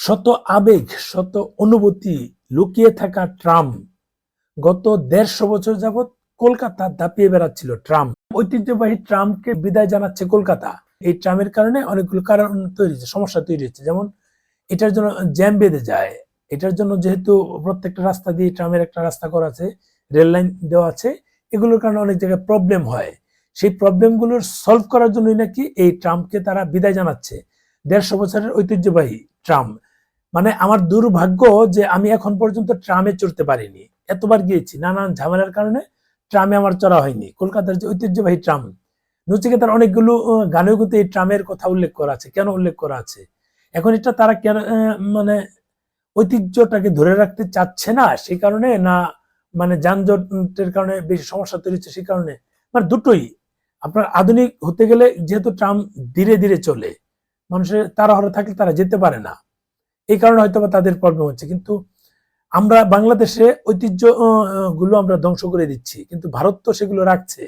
শত আবেগ, শত অনুভূতি লুকিয়ে থাকা ট্রাম গত দেড়শো বছর যাবৎ কলকাতা দাপিয়ে বেড়াচ্ছিল ট্রাম ঐতিহ্যবাহী ট্রামকে বিদায় জানাচ্ছে কলকাতা। এই ট্রামের কারণে অনেকগুলো কারণ তৈরি হচ্ছে সমস্যা তৈরি হচ্ছে যেমন, এটার জন্য জ্যাম বেঁধে যায়। এটার জন্য যেহেতু প্রত্যেকটা রাস্তা দিয়ে ট্রামের একটা রাস্তা করা আছে, রেল লাইন দেওয়া আছে, এগুলোর কারণে অনেক জায়গায় প্রবলেম হয়। সেই প্রবলেমগুলোর সলভ করার জন্যই নাকি এই ট্রামকে তারা বিদায় জানাচ্ছে। দেড়শো বছরের ঐতিহ্যবাহী ট্রাম মানে আমার দুর্ভাগ্য যে আমি এখন পর্যন্ত ট্রামে চড়তে পারিনি। এতবার গিয়েছি, নানান ঝামেলার কারণে ট্রামে আমার চড়া হয়নি। কলকাতার যে ঐতিহ্যবাহী ট্রাম, নচিকেতার অনেকগুলো গানেও কিন্তু এই ট্রামের কথা উল্লেখ করা আছে। কেন উল্লেখ করা আছে? এখন এটা তারা কেন মানে ঐতিহ্যটাকে ধরে রাখতে চাচ্ছে না সেই কারণে না মানে যানজটের কারণে বেশি সমস্যা তৈরি হচ্ছে সেই কারণে? মানে দুটোই। আপনার আধুনিক হতে গেলে যেহেতু ট্রাম ধীরে ধীরে চলে, মানুষের তারা তাড়াহড়া থাকলে তারা যেতে পারে না। এই কারণে হয়তো বা তাদের প্রবলেম হচ্ছে। কিন্তু আমরা বাংলাদেশে ঐতিহ্যগুলো আমরা ধ্বংস করে দিচ্ছি। কিন্তু ভারত তো সেগুলো রাখছে।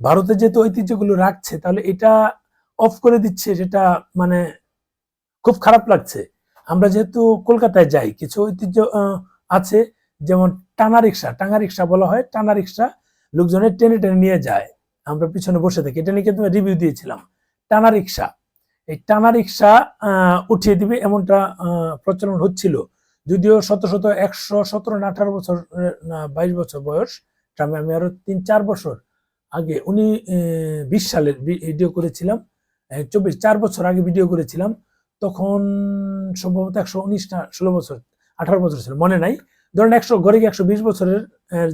ভারতে যেহেতু ঐতিহ্যগুলো রাখছে, তাহলে এটা অফ করে দিচ্ছে, সেটা মানে খুব খারাপ লাগছে। আমরা যেহেতু কলকাতায় যাই, কিছু ঐতিহ্য আছে, যেমন টানা রিক্সা। টানা রিক্সা বলা হয়, টানা রিক্সা লোকজনের টেনে টেনে নিয়ে যায়। আমরা পিছনে বসে থাকি। এটা নিয়ে কিন্তু রিভিউ দিয়েছিলাম। টানা রিক্সা। এই টানা রিক্সা উঠিয়ে দিবে এমনটা প্রচলন হচ্ছিল। যদিও শত শত একশো সতেরো না আঠারো বছর বাইশ বছর বয়স ট্রামে আমি আরও তিন চার বছর আগে, উনি বিশ সালের ভিডিও করেছিলাম চব্বিশ, চার বছর আগে ভিডিও করেছিলাম। তখন সম্ভবত একশো উনিশ না, ষোলো বছর, আঠারো বছর ছিল, মনে নাই। ধরেন একশো, গড়ে একশো বিশ বছরের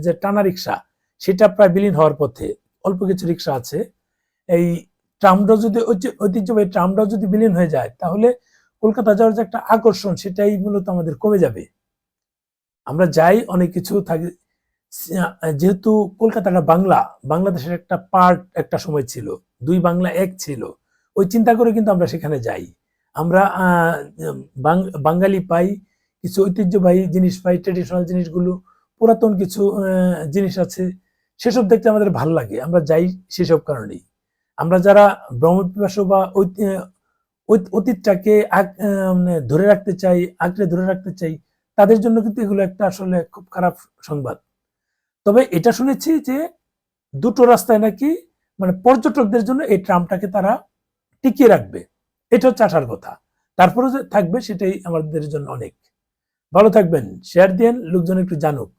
যে টানা রিক্সা, সেটা প্রায় বিলীন হওয়ার পথে অল্প কিছু রিক্সা আছে। এই ট্রামটা যদি ঐতি- ঐতিহ্যবাহী ট্রামটাও যদি বিলীন হয়ে যায়, তাহলে কলকাতা যাওয়ার যে একটা আকর্ষণ, সেটাই মূলত আমাদের কমে যাবে। আমরা যাই, অনেক কিছু থাকি। যেহেতু কলকাতাটা বাংলা, বাংলাদেশের একটা পার্ট একটা সময় ছিল, দুই বাংলা এক ছিল, ওই চিন্তা করে কিন্তু আমরা সেখানে যাই। আমরা বাঙালি পাই, কিছু ঐতিহ্যবাহী জিনিস পাই ট্রেডিশনাল জিনিসগুলো, পুরাতন কিছু জিনিস আছে, সেসব দেখতে আমাদের ভালো লাগে। আমরা যাই সেসব কারণেই। আমরা যারা ব্রহ্মপিপাসু বা অতীতটাকে মানে ধরে রাখতে চাই আঁকড়ে ধরে রাখতে চাই, তাদের জন্য কিন্তু এগুলো একটা আসলে খুব খারাপ সংবাদ। তবে এটা শুনেছি যে দুটো রাস্তায় নাকি মানে পর্যটকদের জন্য এই ট্রামটাকে তারা টিকিয়ে রাখবে। এটা হচ্ছে আসার কথা। তারপরে থাকবে সেটাই আমাদের জন্য অনেক। ভালো থাকবেন। শেয়ার দিন লোকজন একটু জানুক।